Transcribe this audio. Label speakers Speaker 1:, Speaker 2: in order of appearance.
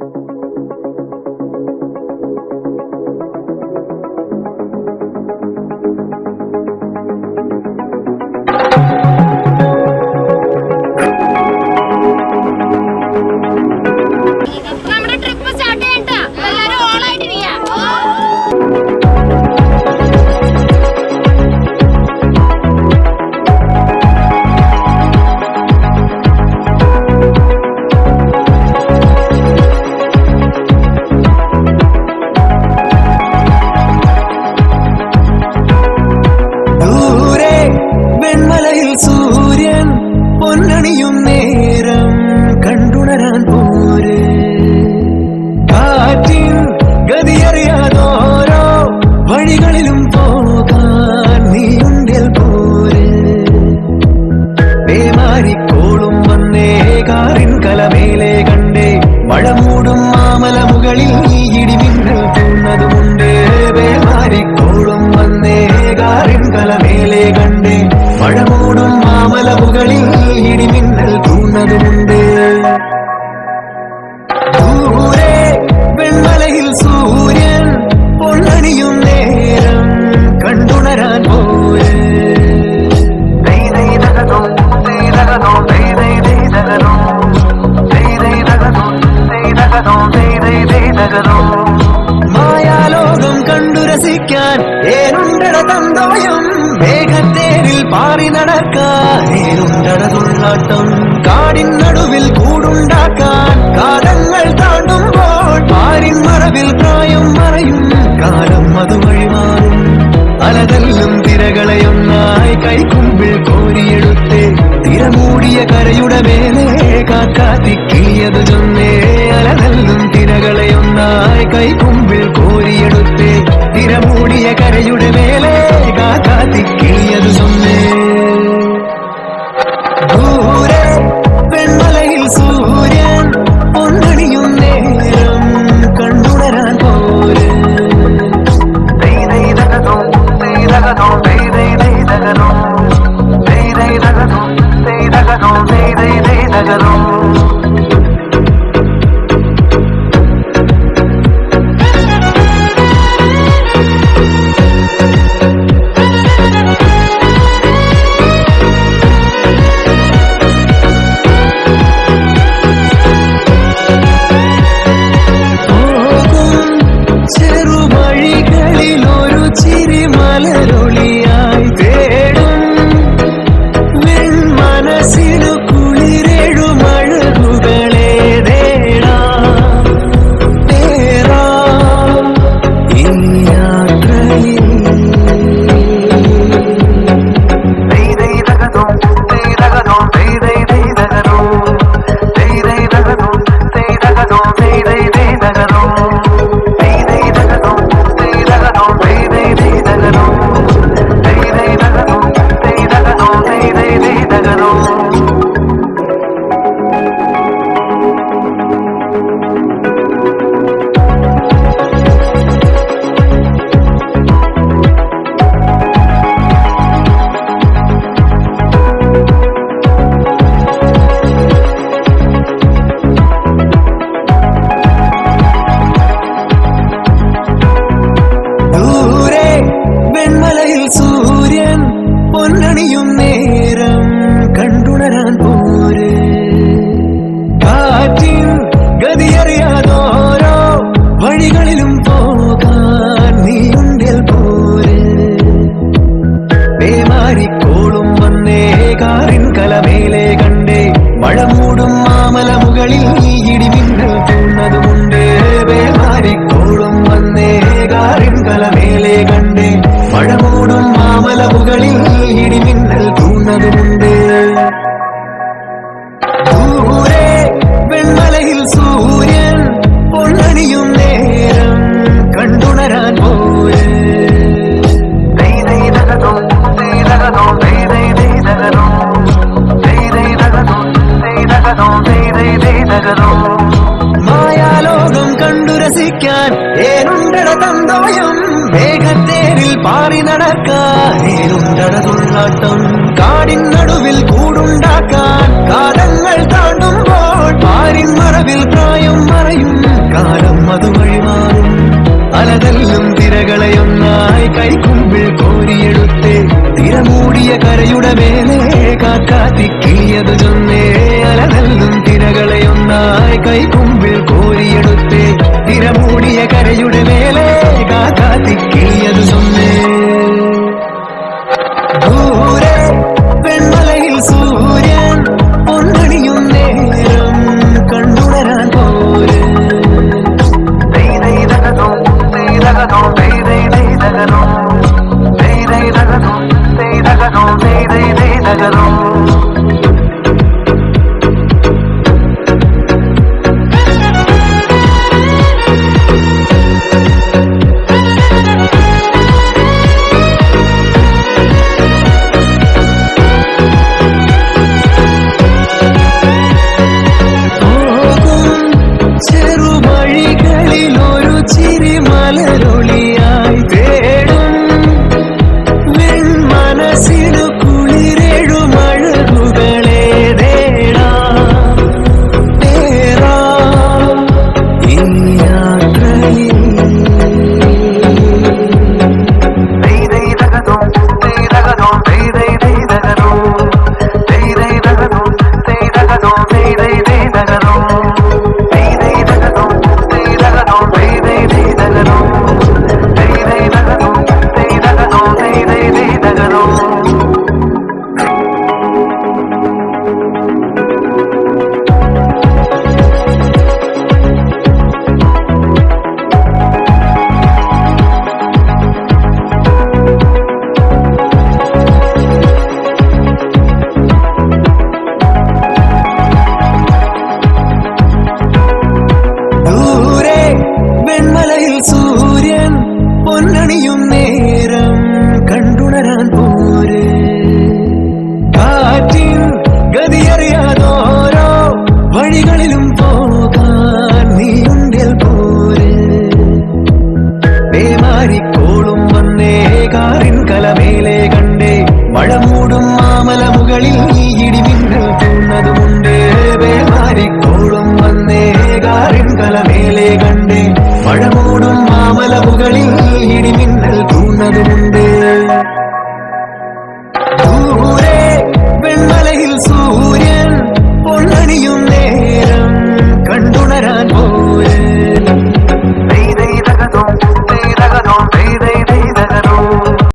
Speaker 1: Thank you. ഏനുണ്ടട തന്തോയം മേഘത്തേരിൽ പാറി നടക്കാനേനുണ്ടട തുള്ളാട്ടം കാടിൻ നടുവിൽ I got all my പഴമൂടും മാമല മുകളിൽ ഇടിമിന്നൽ തൂന്നതുമുണ്ട് മാറിക്കോളും വന്നേ കാറിൻ കലമേലെ കണ്ടേ. പഴമൂടും മാമല മുകളിൽ ഇടിമിന്നൽ തൂന്നതുമുണ്ട് ദൂരെ വെള്ള കാലം വഴിമാറും മാറും തിരകളെയൊന്നായി കൈക്കുമ്പിൾ കോരിയെടുത്തേ തിരമൂടിയ കരയുടെ മേലെ കാക്കാത്തിക്കിയത് മൂടും മാമല മുകളിൽ